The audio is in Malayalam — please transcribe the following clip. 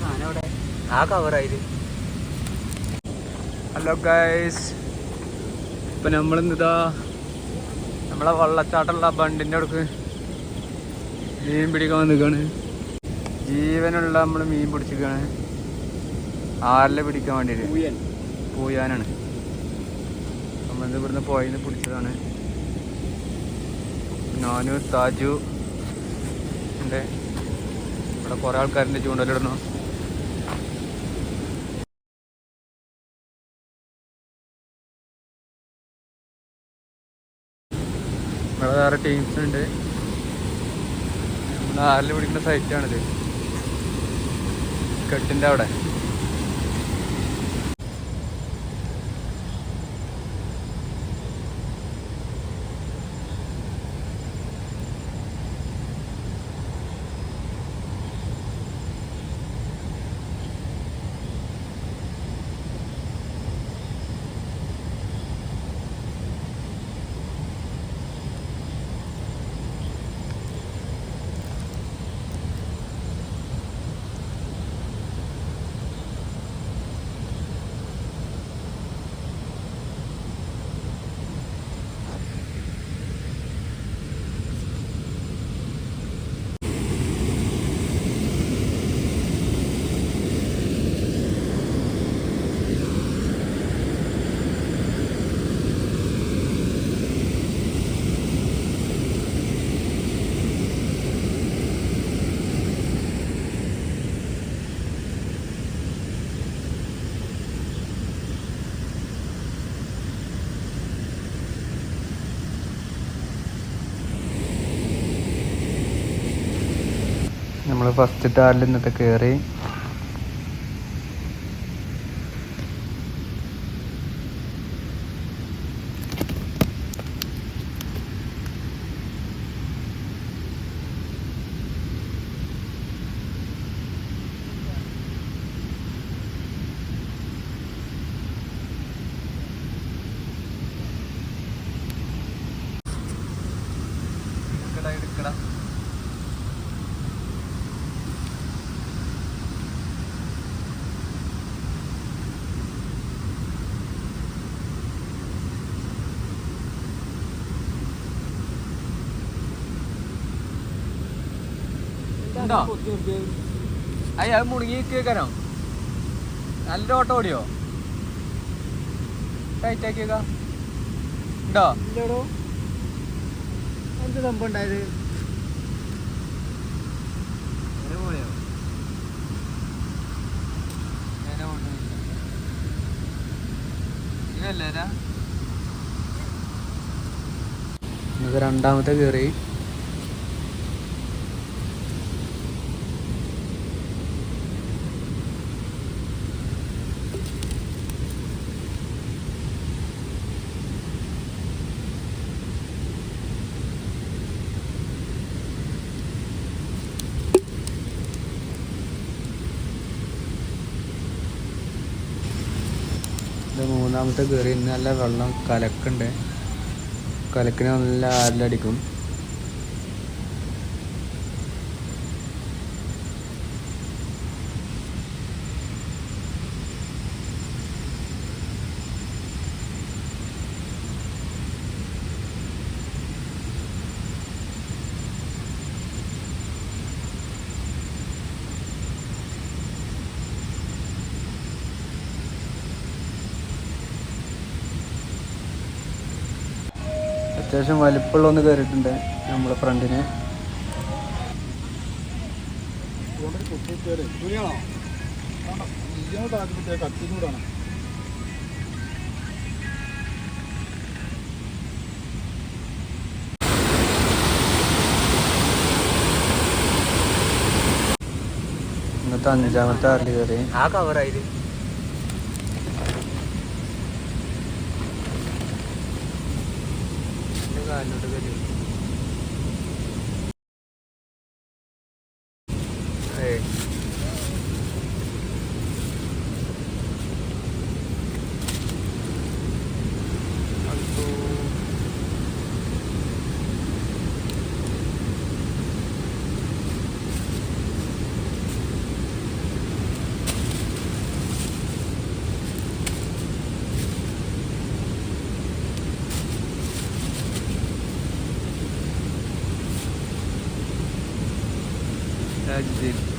ആ കവറായത് ഹലോ ഗൈസ് ഇപ്പൊ നമ്മളിന്നിതാ നമ്മളെ വള്ളച്ചാട്ടമുള്ള ബണ്ടിന്റെ അടുക്ക് മീൻ പിടിക്കാൻ നിൽക്കുകയാണ് ജീവനുള്ള നമ്മൾ മീൻ പിടിച്ചിരിക്കുകയാണ് ആറിലെ പിടിക്കാൻ വേണ്ടിയിട്ട് പൂയാനാണ്. നമ്മളിത് ഇവിടുന്ന് പോയിന്ന് പിടിച്ചതാണ്. ഞാനും താജു ഉണ്ട് ഇവിടെ കുറേ ആൾക്കാരുടെ ചൂണ്ടലിടണം ഇവിടെ വേറെ ടീംസ് ഉണ്ട്. നമ്മൾ ആറിൽ പിടിക്കുന്ന സൈറ്റാണിത് കെട്ടിന്റെ അവിടെ. നമ്മൾ ഫസ്റ്റ് ടാറിൽ നിന്നിട്ട് കയറി ഉണ്ടോ? അയ്യ അത് മുണുങ്ങി കേൾക്കാനോ നല്ല ഓട്ടം ഓടിയോ? ടൈറ്റ് ആക്കിയേക്ക. ഉണ്ടോ? എന്ത് സംഭവം ഉണ്ടായത്? പോയോ? അങ്ങനെ ഇത്? രണ്ടാമത്തെ കയറി മൂന്നാമത്തെ കയറി നല്ല വെള്ളം കലക്കുണ്ട്. കലക്കിന് നല്ല ആരിലടിക്കും. അത്യാവശ്യം വലിപ്പമുള്ള ഒന്ന് കയറിയിട്ടുണ്ട് നമ്മളെ ഫ്രണ്ടിന്. ഇന്നത്തെ അഞ്ചാമത്തെ ആറിൽ കയറി. ആ കവറായത് കാലിലോട്ട് കയറി. അത് ശരി